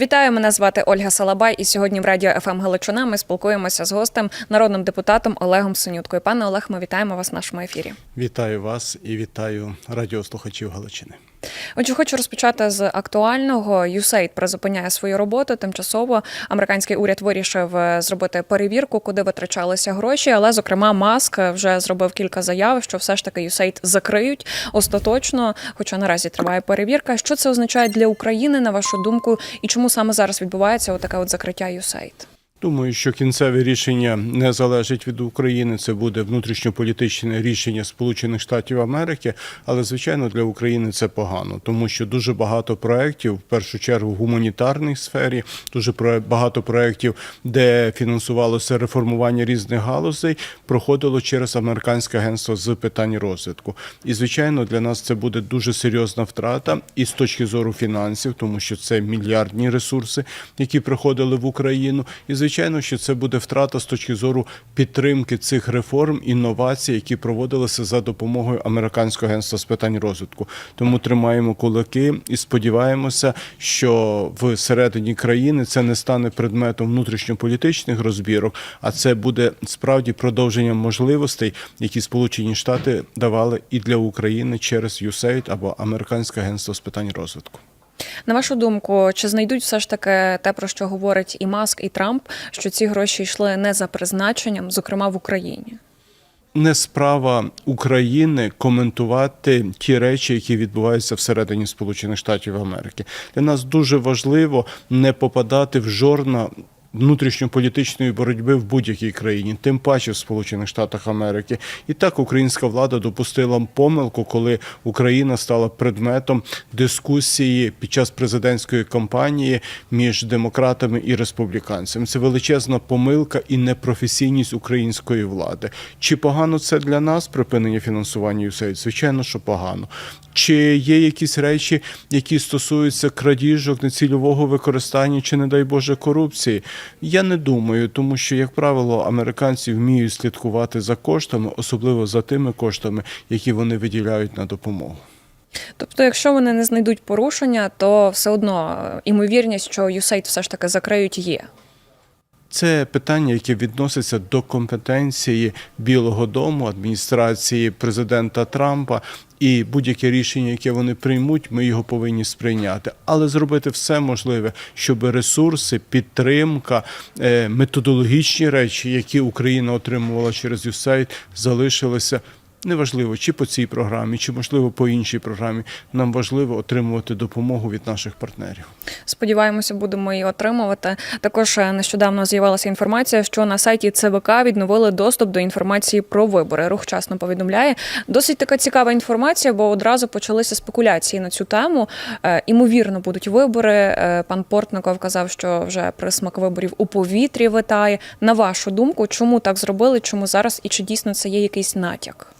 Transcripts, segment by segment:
Вітаю, мене звати Ольга Салабай, і сьогодні в радіо ФМ Галичина ми спілкуємося з гостем, народним депутатом Олегом Синюткою. Пане Олег, ми вітаємо вас в нашому ефірі. Вітаю вас і вітаю радіослухачів Галичини. Отже, хочу розпочати з актуального. USAID призупиняє свою роботу. Тимчасово американський уряд вирішив е, зробити перевірку, куди витрачалися гроші. Але, зокрема, Маск вже зробив кілька заяв, що все ж таки USAID закриють остаточно. Хоча наразі триває перевірка. Що це означає для України, на вашу думку, і чому саме зараз відбувається отаке от закриття USAID? Думаю, що кінцеве рішення не залежить від України. Це буде внутрішньополітичне рішення Сполучених Штатів Америки. Але звичайно для України це погано, тому що дуже багато проєктів, в першу чергу в гуманітарній сфері, дуже багато проєктів, де фінансувалося реформування різних галузей, проходило через американське агентство з питань розвитку. І звичайно, для нас це буде дуже серйозна втрата і з точки зору фінансів, тому що це мільярдні ресурси, які приходили в Україну. І звичайно, що це буде втрата з точки зору підтримки цих реформ, інновацій, які проводилися за допомогою американського агентства з питань розвитку. Тому тримаємо кулаки і сподіваємося, що в середині країни це не стане предметом внутрішньополітичних розбірок, а це буде справді продовженням можливостей, які Сполучені Штати давали і для України через USAID або американське агентство з питань розвитку. На вашу думку, чи знайдуть все ж таки те, про що говорить і Маск, і Трамп, що ці гроші йшли не за призначенням, зокрема в Україні? не справа України коментувати ті речі, які відбуваються всередині Сполучених Штатів Америки. Для нас дуже важливо не попадати в жорна. Внутрішньополітичної боротьби в будь-якій країні, тим паче в Сполучених Штатах Америки, і так українська влада допустила помилку, коли Україна стала предметом дискусії під час президентської кампанії між демократами і республіканцями. Це величезна помилка і непрофесійність української влади. Чи погано це для нас припинення фінансування USAID? Звичайно, що погано. Чи є якісь речі, які стосуються крадіжок, нецільового використання, чи, не дай Боже, корупції? Я не думаю, тому що, як правило, американці вміють слідкувати за коштами, особливо за тими коштами, які вони виділяють на допомогу. Тобто, якщо вони не знайдуть порушення, то все одно е, імовірність, що USAID все ж таки закриють, є. Це питання, яке відноситься до компетенції Білого Дому, адміністрації президента Трампа. І будь-яке рішення, яке вони приймуть, ми його повинні сприйняти, але зробити все можливе, щоб ресурси, підтримка, е, методологічні речі, які Україна отримувала через USAID, залишилися. Неважливо, чи по цій програмі, чи можливо по іншій програмі. Нам важливо отримувати допомогу від наших партнерів. Сподіваємося, будемо її отримувати. Також е, нещодавно з'явилася інформація, що на сайті ЦВК відновили доступ до інформації про вибори. Рух вчасно повідомляє. Досить така цікава інформація, бо одразу почалися спекуляції на цю тему. Е, Імовірно, будуть вибори. Е, Пан Портников казав, що вже присмак виборів у повітрі витає. На вашу думку, чому так зробили? Чому зараз і чи дійсно це є якийсь натяк?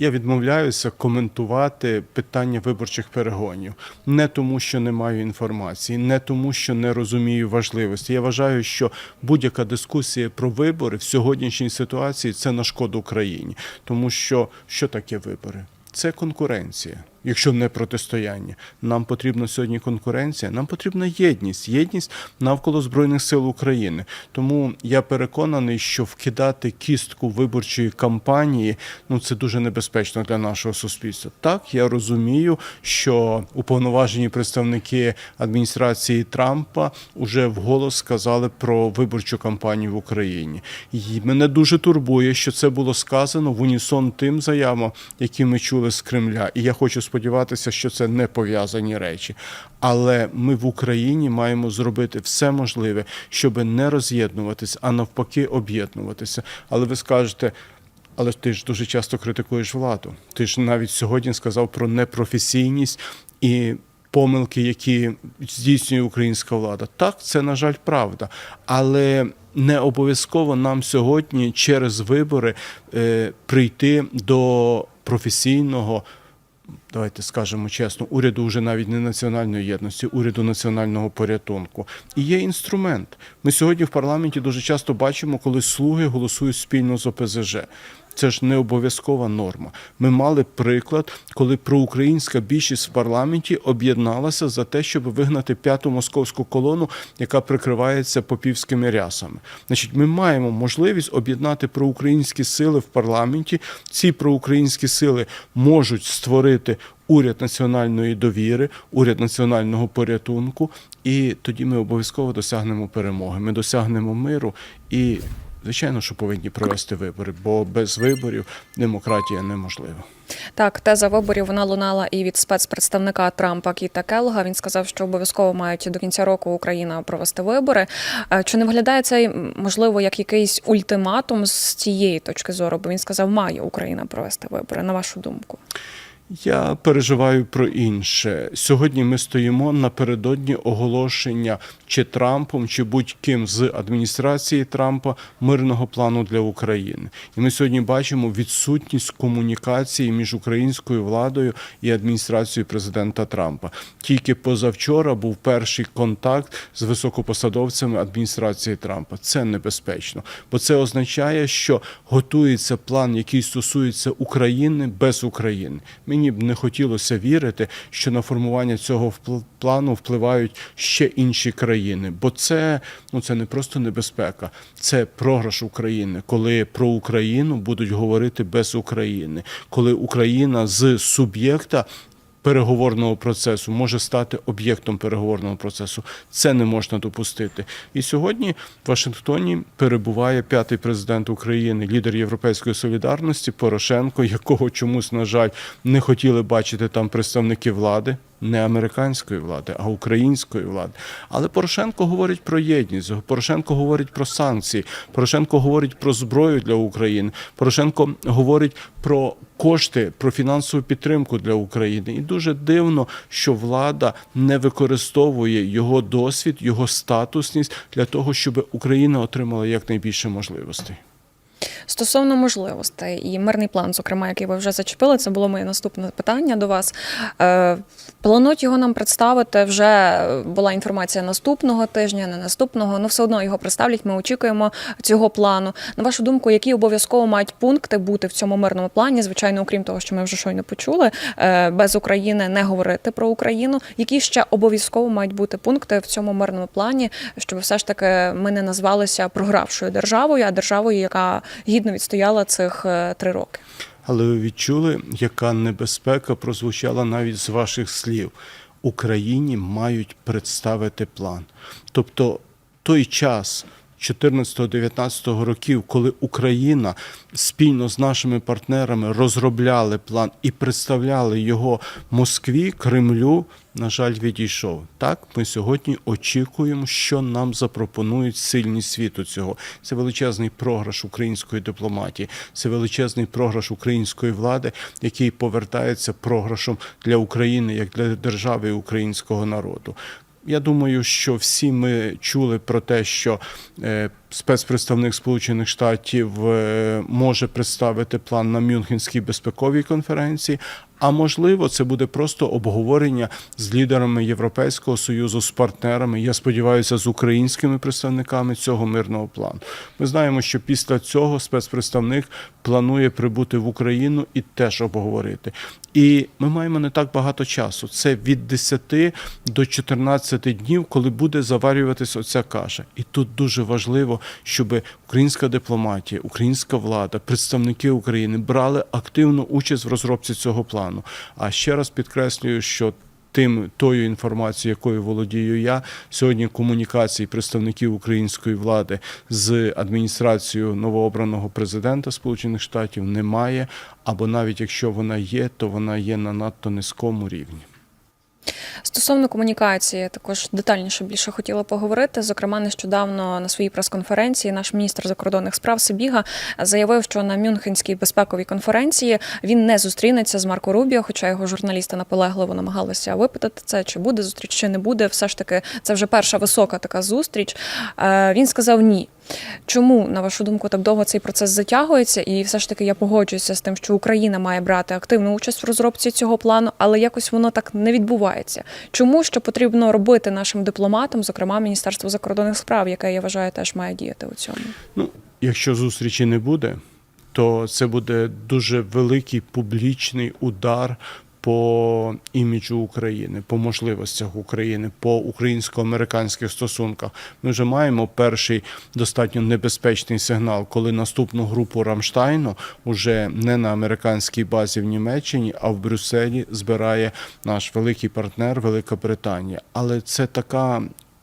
Я відмовляюся коментувати питання виборчих перегонів не тому, що не маю інформації, не тому, що не розумію важливості. Я вважаю, що будь-яка дискусія про вибори в сьогоднішній ситуації це на шкоду Україні, тому що що таке вибори? Це конкуренція. Якщо не протистояння, нам потрібна сьогодні конкуренція, нам потрібна єдність, єдність навколо збройних сил України. Тому я переконаний, що вкидати кістку виборчої кампанії ну це дуже небезпечно для нашого суспільства. Так я розумію, що уповноважені представники адміністрації Трампа вже вголос сказали про виборчу кампанію в Україні. І мене дуже турбує, що це було сказано в унісон тим заявам, які ми чули з Кремля. І я хочу сподіватися, що це не пов'язані речі. Але ми в Україні маємо зробити все можливе, щоб не роз'єднуватися, а навпаки, об'єднуватися. Але ви скажете. Але ти ж дуже часто критикуєш владу. Ти ж навіть сьогодні сказав про непрофесійність і помилки, які здійснює українська влада. Так, це на жаль, правда. Але не обов'язково нам сьогодні через вибори е, прийти до професійного. Давайте скажемо чесно, уряду вже навіть не національної єдності, уряду національного порятунку. І є інструмент. Ми сьогодні в парламенті дуже часто бачимо, коли слуги голосують спільно з ОПЗЖ. Це ж не обов'язкова норма. Ми мали приклад, коли проукраїнська більшість в парламенті об'єдналася за те, щоб вигнати п'яту московську колону, яка прикривається попівськими рясами. Значить, ми маємо можливість об'єднати проукраїнські сили в парламенті. Ці проукраїнські сили можуть створити уряд національної довіри, уряд національного порятунку, і тоді ми обов'язково досягнемо перемоги. Ми досягнемо миру і. Звичайно, що повинні провести вибори, бо без виборів демократія неможлива. Так, теза виборів вона лунала і від спецпредставника Трампа Кіта Келлога. Він сказав, що обов'язково мають до кінця року Україна провести вибори. Е, Чи не виглядає це можливо як якийсь ультиматум з цієї точки зору? Бо він сказав, має Україна провести вибори. На вашу думку? Я переживаю про інше. Сьогодні ми стоїмо напередодні оголошення чи Трампом, чи будь-ким з адміністрації Трампа мирного плану для України. І ми сьогодні бачимо відсутність комунікації між українською владою і адміністрацією президента Трампа. Тільки позавчора був перший контакт з високопосадовцями адміністрації Трампа. Це небезпечно, бо це означає, що готується план, який стосується України без України. Мені б не хотілося вірити, що на формування цього плану впливають ще інші країни, бо це ну це не просто небезпека, це програш України, коли про Україну будуть говорити без України, коли Україна з суб'єкта. Переговорного процесу може стати об'єктом переговорного процесу. Це не можна допустити. І сьогодні в Вашингтоні перебуває п'ятий президент України, лідер Європейської солідарності Порошенко, якого чомусь, на жаль, не хотіли бачити там представники влади. Не американської влади, а української влади. Але Порошенко говорить про єдність. Порошенко говорить про санкції. Порошенко говорить про зброю для України. Порошенко говорить про кошти, про фінансову підтримку для України. І дуже дивно, що влада не використовує його досвід, його статусність для того, щоб Україна отримала якнайбільше можливостей. Стосовно можливостей і мирний план, зокрема, який ви вже зачепили, це було моє наступне питання до вас. Е, Планують його нам представити. Вже була інформація наступного тижня, не наступного. Ну все одно його представлять. Ми очікуємо цього плану. На вашу думку, які обов'язково мають пункти бути в цьому мирному плані? Звичайно, окрім того, що ми вже щойно почули, е, без України не говорити про Україну. Які ще обов'язково мають бути пункти в цьому мирному плані, щоб все ж таки ми не назвалися програвшою державою, а державою, яка гідно відстояла цих е, три роки. Але ви відчули, яка небезпека прозвучала навіть з ваших слів. Україні мають представити план. Тобто той час 14-19 років, коли Україна спільно з нашими партнерами розробляли план і представляли його Москві, Кремлю, на жаль, відійшов. Так, ми сьогодні очікуємо, що нам запропонують сильні світу цього. Це величезний програш української дипломатії, це величезний програш української влади, який повертається програшом для України як для держави і українського народу. Я думаю, що всі ми чули про те, що е, спецпредставник Сполучених Штатів е, може представити план на Мюнхенській безпековій конференції. А можливо, це буде просто обговорення з лідерами Європейського союзу, з партнерами. Я сподіваюся, з українськими представниками цього мирного плану. Ми знаємо, що після цього спецпредставник планує прибути в Україну і теж обговорити. І ми маємо не так багато часу. Це від 10 до 14 днів, коли буде заварюватися оця каша. І тут дуже важливо, щоб українська дипломатія, українська влада, представники України брали активну участь в розробці цього плану. А ще раз підкреслюю, що Тим тою інформацією, якою володію я сьогодні комунікації представників української влади з адміністрацією новообраного президента Сполучених Штатів немає, або навіть якщо вона є, то вона є на надто низькому рівні. Стосовно комунікації, також детальніше більше хотіла поговорити. Зокрема, нещодавно на своїй прес-конференції наш міністр закордонних справ Сибіга заявив, що на Мюнхенській безпековій конференції він не зустрінеться з Марко Рубіо, хоча його журналісти наполегливо намагалися випитати це, чи буде зустріч, чи не буде. Все ж таки, це вже перша висока така зустріч. Е, Він сказав ні. Чому, на вашу думку, так довго цей процес затягується? І все ж таки я погоджуюся з тим, що Україна має брати активну участь в розробці цього плану, але якось воно так не відбувається. Чому що потрібно робити нашим дипломатам, зокрема Міністерство закордонних справ, яке я вважаю теж має діяти у цьому? Ну, якщо зустрічі не буде, то це буде дуже великий публічний удар. По іміджу України, по можливостях України, по українсько-американських стосунках, ми вже маємо перший достатньо небезпечний сигнал, коли наступну групу Рамштайну уже не на американській базі в Німеччині, а в Брюсселі збирає наш великий партнер Велика Британія. Але це така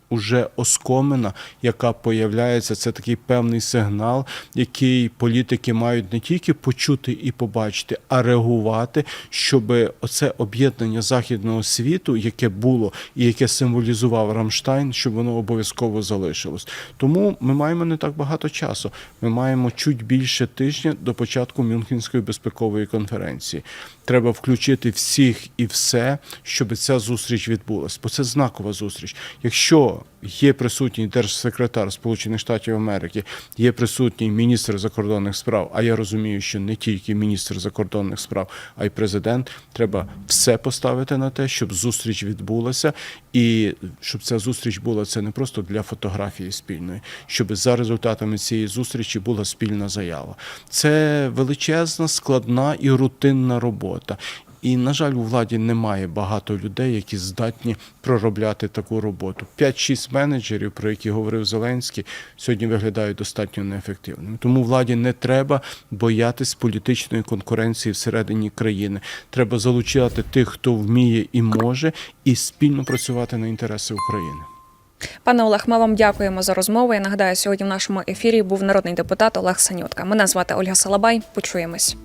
уже оскомина, яка появляється, це такий певний сигнал, який політики мають не тільки почути і побачити, а реагувати, щоб оце об'єднання західного світу, яке було і яке символізував Рамштайн, щоб воно обов'язково залишилось. Тому ми маємо не так багато часу. Ми маємо чуть більше тижня до початку Мюнхенської безпекової конференції. Треба включити всіх і все, щоб ця зустріч відбулася. Бо це знакова зустріч. Якщо є присутній держсекретар Сполучених Штатів Америки, є присутній міністр закордонних справ. А я розумію, що не тільки міністр закордонних справ, а й президент. Треба все поставити на те, щоб зустріч відбулася, і щоб ця зустріч була це не просто для фотографії спільної, щоб за результатами цієї зустрічі була спільна заява. Це величезна, складна і рутинна робота. І, на жаль, у владі немає багато людей, які здатні проробляти таку роботу. 5-6 менеджерів, про які говорив Зеленський, сьогодні виглядають достатньо неефективними. Тому владі не треба боятись політичної конкуренції всередині країни. Треба залучати тих, хто вміє і може, і спільно працювати на інтереси України. Пане Олег, ми вам дякуємо за розмову. Я нагадаю, сьогодні в нашому ефірі був народний депутат Олег Санютка. Мене звати Ольга Салабай. Почуємось.